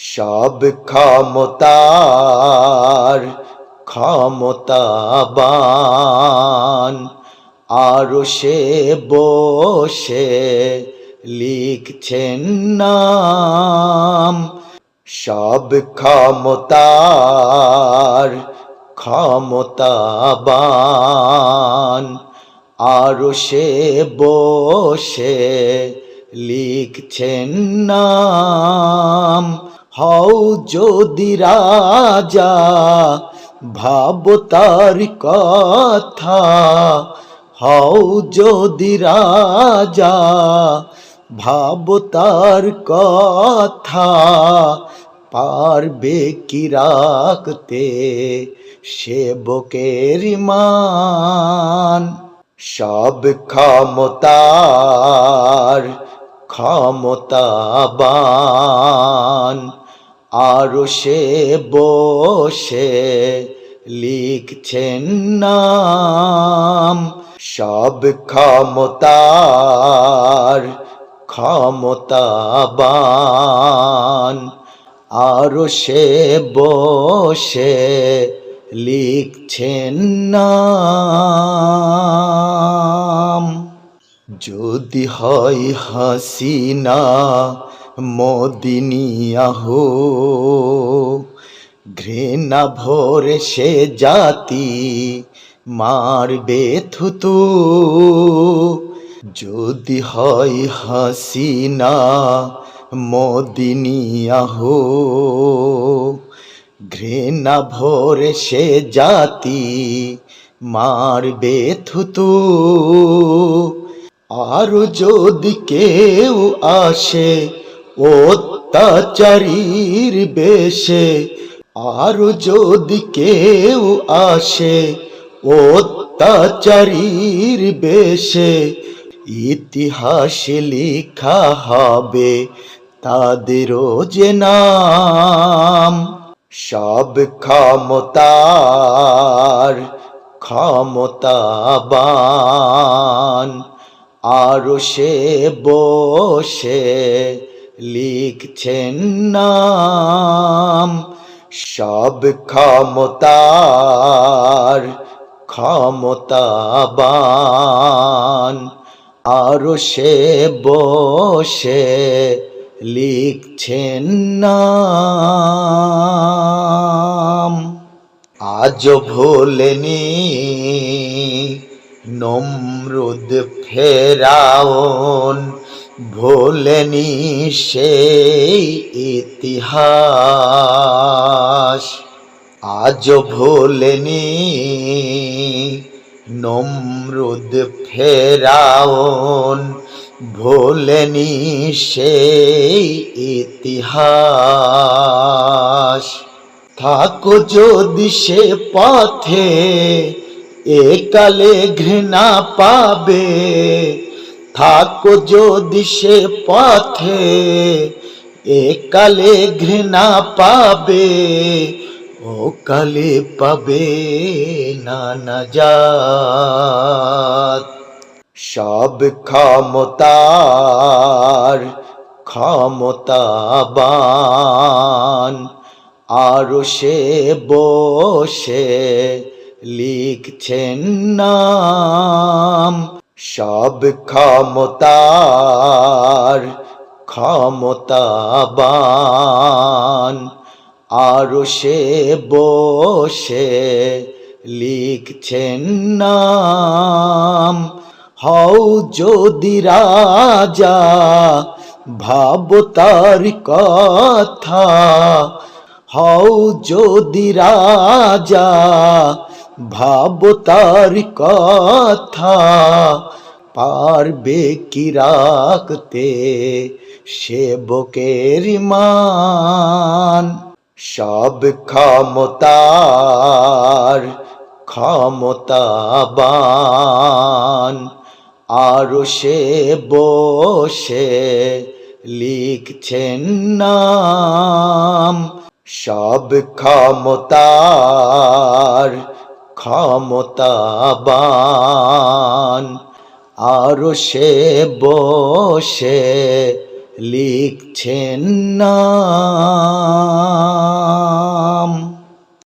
সব ক্ষমতার ক্ষমতাবান। আরও সে বসে লিখছেন নাম। সব ক্ষমতার ক্ষমতাবান। আরও সে বসে লিখছেন নাম। হও যদি রাজা, ভাব তার কথা। হও যদি রাজা, ভাব তার কথা। পারবে কি রাখতে সেবকের মান? সব ক্ষমতার ক্ষমতাবান। আরও সে বসে লিখছেন নাম। সব ক্ষমতার ক্ষমতাবান। আরও সে বসে লিখছেন নাম। যদি হয় হাসিনা মদিনিয়াহ ঘৃণা ভরে সে জাতি মারবে থুতু। যদি হয় হাসিনা মদিনিয়াহ ঘৃণা ভরে সে জাতি মারবে থুতু। আর যদি কেউ আসে অত্যাচারীর বেশে, আর যদি কেউ আসে অত্যাচারীর বেশে, ইতিহাসে লেখা হবে তাদেরও যে নাম। সব ক্ষমতার ক্ষমতাবান আরও সে বসে লিখছেন নাম। সব ক্ষমতার ক্ষমতাবান। আরও সে বসে লিখছেন নাম। আজ ভোলেনি নমরুদ ফেরাউন ভোলেনি সেই ইতিহাস। আজ ভোলেনি নমরুদ ফেরাউন ভোলেনি সেই ইতিহাস। থাকো যদি সে পথে একালে ঘৃণা পাবে। থাকো যদি সে পথে, একালে ঘৃণা পাবে। ও কালে পাবে না নাজাত সব ক্ষমতার ক্ষমতাবান, আরও সে বসে লিখছেন নাম, সব ক্ষমতার ক্ষমতাবান। আরও সে বসে লিখছেন নাম, হও যদি রাজা, ভাব তার কথা। হও যদি রাজা ভাব তার কথা, পারবে কি রাখতে সেবকের মান? সব ক্ষমতার ক্ষমতাবান আরও সে বসে লিখছেন নাম। সব ক্ষমতার ক্ষমতাবান। আরও সে বসে লিখছেন না